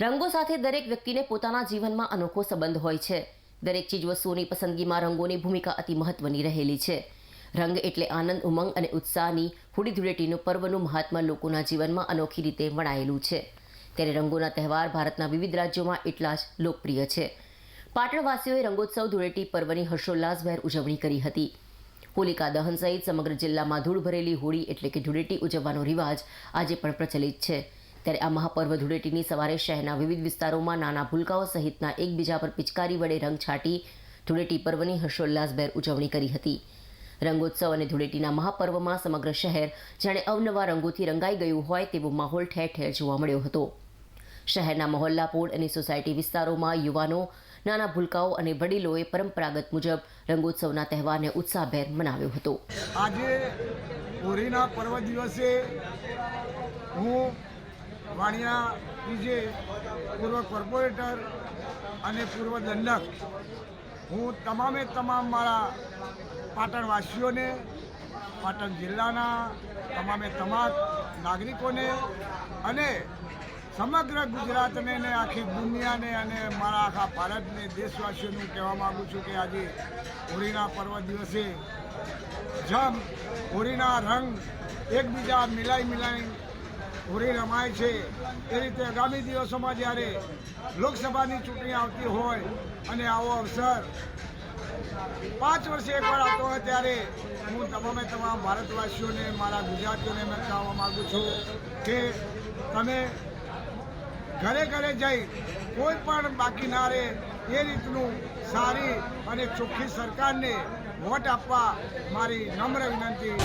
રંગો સાથે દરેક વ્યક્તિને પોતાના જીવનમાં અનોખો સંબંધ હોય છે. દરેક ચીજવસ્તુઓની પસંદગીમાં રંગોની ભૂમિકા અતિ મહત્વની રહેલી છે. રંગ એટલે આનંદ, ઉમંગ અને ઉત્સાહની હોળી ધૂળેટીનું પર્વનું મહાત્મા લોકોના જીવનમાં અનોખી રીતે વણાયેલું છે. ત્યારે રંગોના તહેવાર ભારતના વિવિધ રાજ્યોમાં એટલા જ લોકપ્રિય છે. પાટણવાસીઓએ રંગોત્સવ ધૂળેટી પર્વની હર્ષોલ્લાસભેર ઉજવણી કરી હતી. હોલિકા દહન સહિત સમગ્ર જિલ્લામાં ધૂળ ભરેલી હોળી એટલે કે ધૂળેટી ઉજવવાનો રિવાજ આજે પણ પ્રચલિત છે. ત્યારે આ મહાપર્વ ધૂળેટીની સવારે શહેરના વિવિધ વિસ્તારોમાં નાના ભૂલકાઓ સહિતના એકબીજા પર પિચકારી વડે રંગ છાંટી ધૂળેટી પર્વની હર્ષોલ્લાસભેર ઉજવણી કરી હતી. રંગોત્સવ અને ધૂળેટીના મહાપર્વમાં સમગ્ર શહેર જાણે અવનવા રંગોથી રંગાઈ ગયું હોય તેવો માહોલ ઠેર ઠેર જોવા મળ્યો હતો. શહેરના મહોલ્લાપોળ અને સોસાયટી વિસ્તારોમાં યુવાનો, નાના ભૂલકાઓ અને વડીલોએ પરંપરાગત મુજબ રંગોત્સવના તહેવારને ઉત્સાહભેર મનાવ્યો હતો. આજે હોળીના પર્વ દિવસે હું વાણિયા જે પૂર્વ કોર્પોરેટર અને પૂર્વ દંડક. હું તમામે તમામ મારા પાટણવાસીઓને, પાટણ જિલ્લાના તમામે તમામ નાગરિકોને અને સમગ્ર ગુજરાતને ને આખી દુનિયાને અને મારા આખા ભારતને, દેશવાસીઓને કહેવા માગું છું કે આજે હોળીના પર્વ દિવસે જમ, હોળીના રંગ એકબીજા મિલાઈ મિલાઈ હોળી રમાય છે. એ રીતે આગામી દિવસોમાં જ્યારે લોકસભાની ચૂંટણી આવતી હોય અને આવો અવસર પાંચ વર્ષે એકવાર આવતો હોય ત્યારે હું તમામે તમામ ભારતવાસીઓને, મારા ગુજરાતીઓને મેં કહેવા માગું છું કે તમે ઘરે ઘરે જઈ કોઈ પણ બાકી ના રહે એ રીતનું સારી અને ચોખ્ખી સરકારને વોટ આપવા મારી નમ્ર વિનંતી.